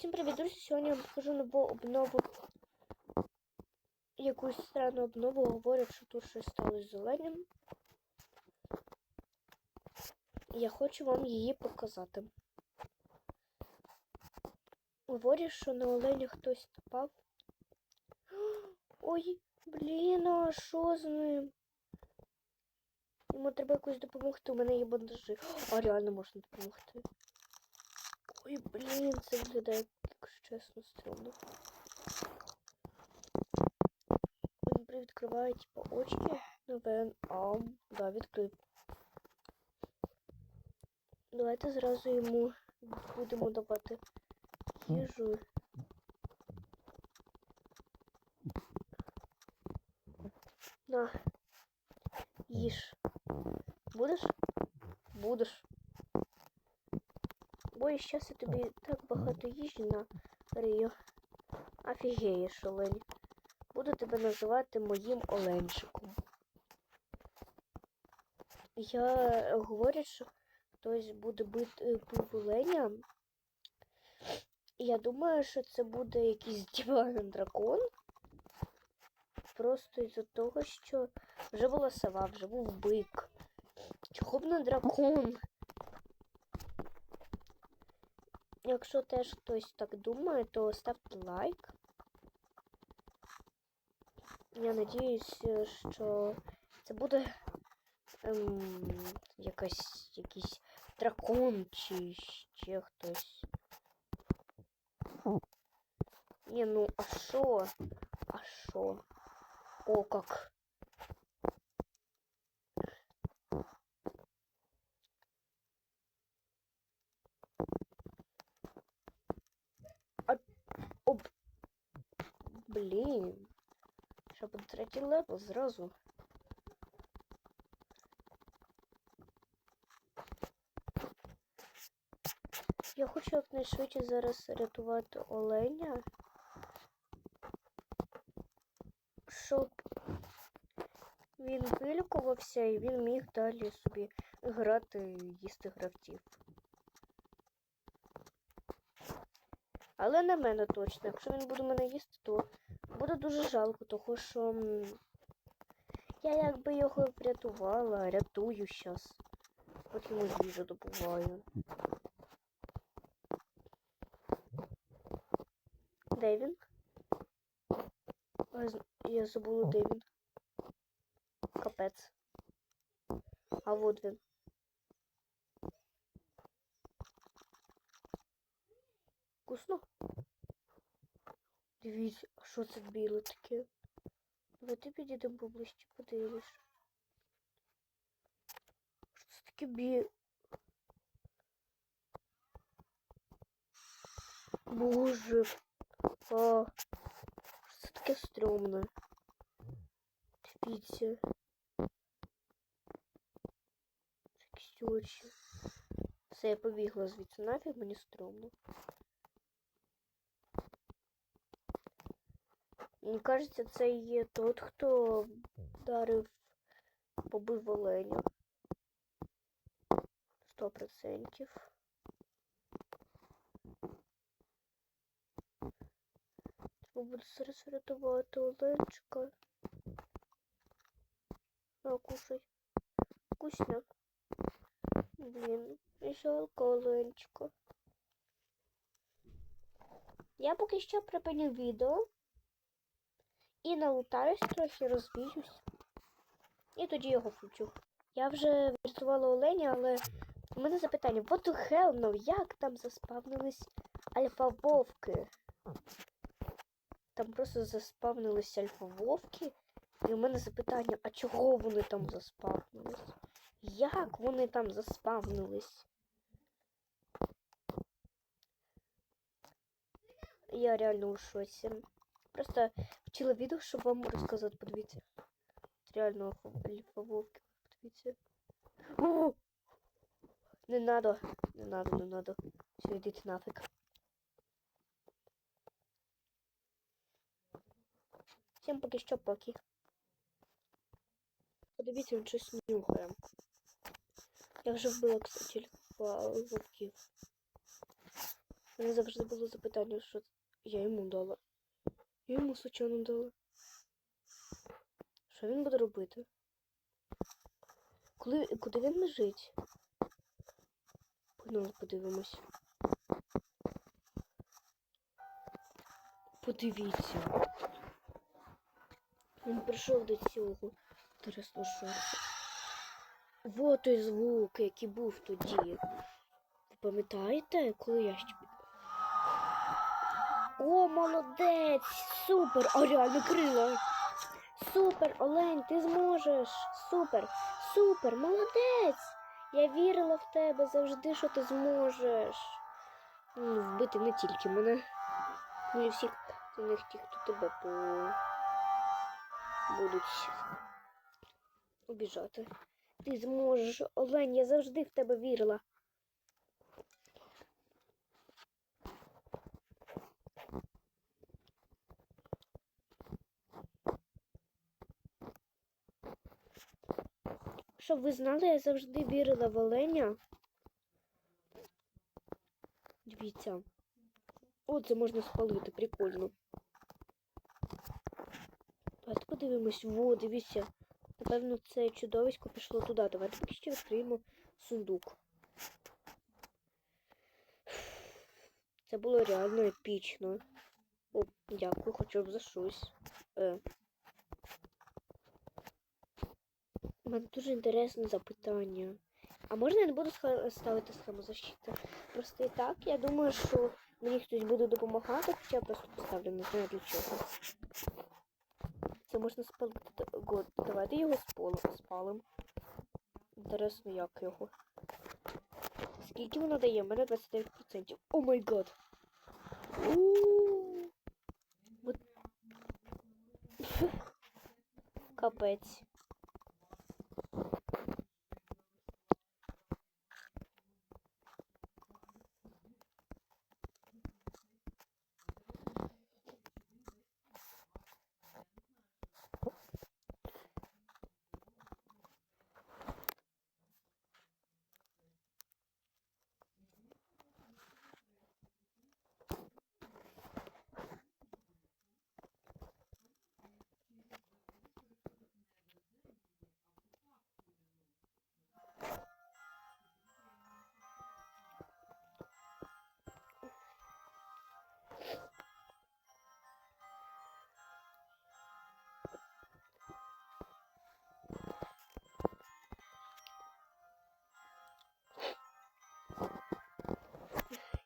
Всім привіт, друзі! Сьогодні я вам покажу нову обнову. Якусь странну обнову. Говорять, що тут щось стало зеленим. Я хочу вам її показати. Говорять, що на оленя хтось напав. Ой, блін, а що з ним? Йому треба якось допомогти, у мене є бандажі. А реально можна допомогти. Ой, блін, це виглядає, якщо чесно, стрьомно. Він привідкриває, типу, очки. Новен. А, да, відкрив. Давайте зразу йому будемо давати їжу. На. Їж. Будеш? Будеш. Бо зараз я тобі так багато їжі на Ріо. Офігеєш, олень. Буду тебе називати моїм оленчиком. Я говорю, що хтось буде бити оленя. Я думаю, що це буде якийсь диван дракон. Просто із-за того, що вже була сова, вже був бик. Чого б не дракон? Якщо теж хтось так думає, то ставте лайк. Я надіюсь, що це буде ем, якась, якийсь дракон чи ще хтось. Ні, ну а що? А що? О, как. Блін. Щоб третій левел зразу. Я хочу якнайшвидше зараз рятувати оленя. Щоб він вилікувався і він міг далі собі грати, їсти гравців. Але на мене точно. Якщо він буде мене їсти, то буде дуже жалко, того що я якби його врятувала, рятую зараз. От йому їжу добуваю. Де він? Я забула, де він. Капець. А от він. Вкусно? Дивіться, а що це біле таке? Давайте підійдемо поближче, подивиш. Що це таке біле? Боже. А, що це таке стрьомне? Дивіться. Якісь очі. Все, я побігла звідси нафіг, мені стрьомно. Мені кажеться, це є тот, хто вдарив, побив оленя. Сто процентів. Треба буде зараз рятувати оленчика. На, кушай. Вкусно. Блін, жалко оленчика. Я поки що припиню відео. І налутаюсь трохи, розвіюсь. І тоді його включу. Я вже врятувала оленя, але у мене запитання. What the hell, ну як там заспавнились альфа-вовки? Там просто заспавнились альфа-вовки. І у мене запитання, а чого вони там заспавнились? Як вони там заспавнились? Я реально у шоці. Просто вчила відео, щоб вам розказати, подивіться. Реально альфа-вовки, подивіться. О! Не надо, не надо, не надо. Все, йдіть нафиг. Всім поки що поки. Подивіться, він щось нюхає. Я вже вбила, кстати, альфа-вовків. мене завжди було запитання, що я йому дала. Йому случайно дала. Що він буде робити? Коли, куди він лежить? Погнали подивимось. Подивіться. Він прийшов до цього. Інтересно, що? Вот той звук, який був тоді. Ви пам'ятаєте, коли я ще. О, молодець! Супер! А реально крила! Супер, Олень, ти зможеш! Супер! Супер! Молодець! Я вірила в тебе завжди, що ти зможеш. Ну, вбити не тільки мене. Ну і всіх них ті, хто тебе по... будуть обіжати. Ти зможеш, Олень, я завжди в тебе вірила. Щоб ви знали, я завжди вірила в Оленя. Дивіться. О, це можна спалити, прикольно. Давайте подивимось. Во, дивіться. Напевно, це чудовисько пішло туди. Давайте поки ще відкриємо сундук. Це було реально епічно. О, дякую, хоча б за щось. Е. Мене дуже інтересне запитання. А можна я не буду ставити схему защити? Просто і так, я думаю, що мені хтось буде допомагати, хоча я просто поставлю, не знаю для чого. Це можна спалити. Год. Давайте його спалим. Інтересно, як його. Скільки воно дає? У мене 29%. О май гад. Капець.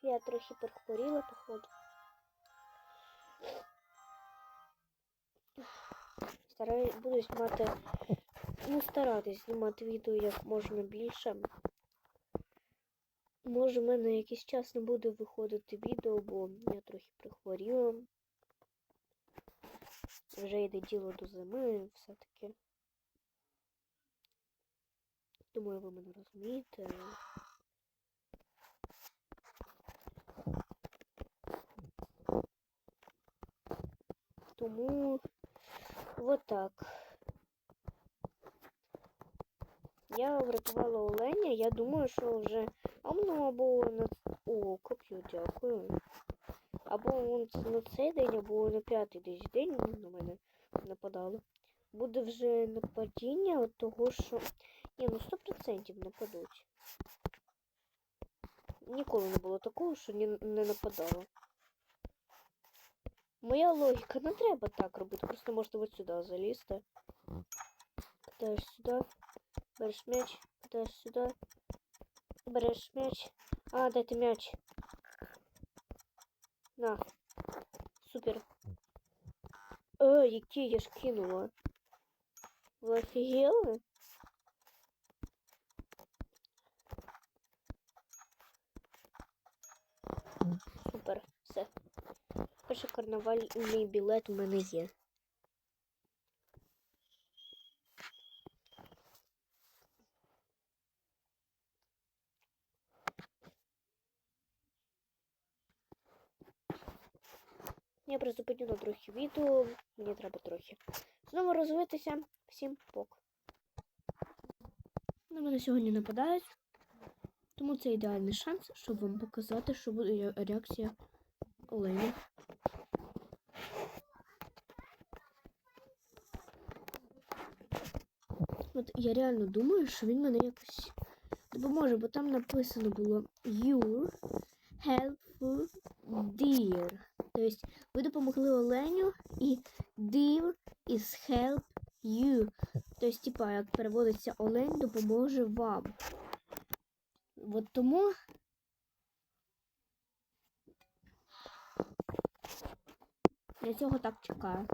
Я трохи перехворіла, походу. Стараюсь, буду знімати, ну, старатись знімати відео як можна більше. Може, в мене якийсь час не буде виходити відео, бо я трохи прихворіла. Вже йде діло до зими, все-таки. Думаю, ви мене розумієте. Тому вот так. Я врятувала оленя, я думаю, що вже або або на о, коп'ю, дякую. Або на цей день, або на п'ятий десь день на мене нападало. Буде вже нападіння от того, що. Ні, ну 100% нападуть. Ніколи не було такого, що не нападало. Моя логіка, не треба так робити. Просто можна ось сюди залізти. Кидаєш сюди. Береш м'яч, кидаєш сюди. Береш м'яч. А, ти м'яч? На. Супер. Е, який я ж кинула. Ви офігели? Супер, все. Перший карнавальний білет у мене є. Я призупиню на трохи відео, мені треба трохи. Знову розвитися. Всім пок. На мене сьогодні нападають. Тому це ідеальний шанс, щоб вам показати, що буде реакція оленя. От я реально думаю, що він мене якось допоможе, бо там написано було You helpful deer. Тобто ви допомогли оленю і deer is help you. Тобто, типа, як переводиться олень допоможе вам. От тому. Я цього так чекаю.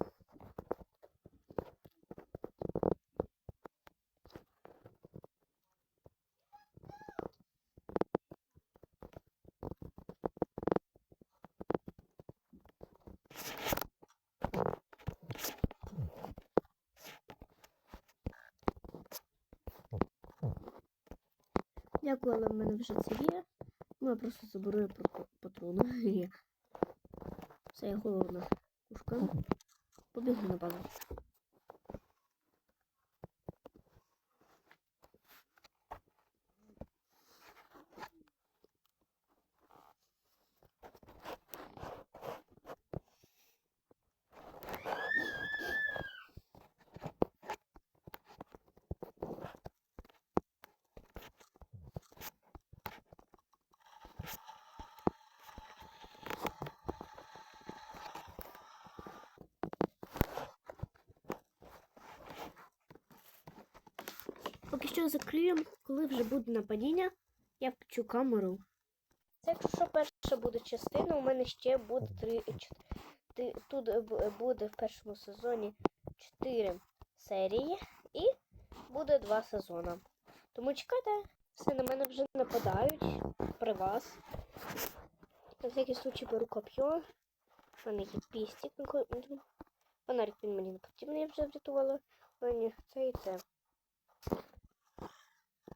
Дякую, але в мене вже це є. Ну, я просто заберу патрони. Все, я головна кушка. Побігли на базу. Поки що закриємо, коли вже буде нападіння, я включу камеру. Це якщо перша буде частина, у мене ще буде три чот- ти- Тут буде в першому сезоні 4 серії і буде 2 сезони. Тому чекайте, все на мене вже нападають при вас. На всякий случай беру коп'є. У мене є пістик. Фонарик він мені не потрібний, я вже врятувала. Мені це і це.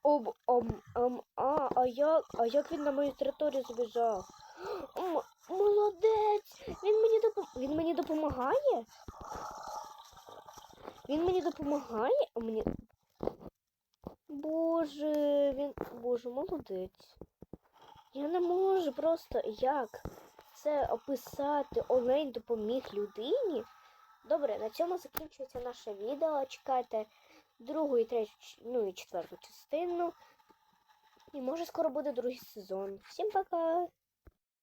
Об, ом, ом, а, а як, а як він на мою територію забіжав? М, молодець! Він мені допом... Він мені допомагає? Він мені допомагає? А мені. Боже, він. Боже, молодець. Я не можу просто як це описати. Олень допоміг людині. Добре, на цьому закінчується наше відео. Чекайте другу і третю, ну і четверту частину. І може скоро буде другий сезон. Всім пока!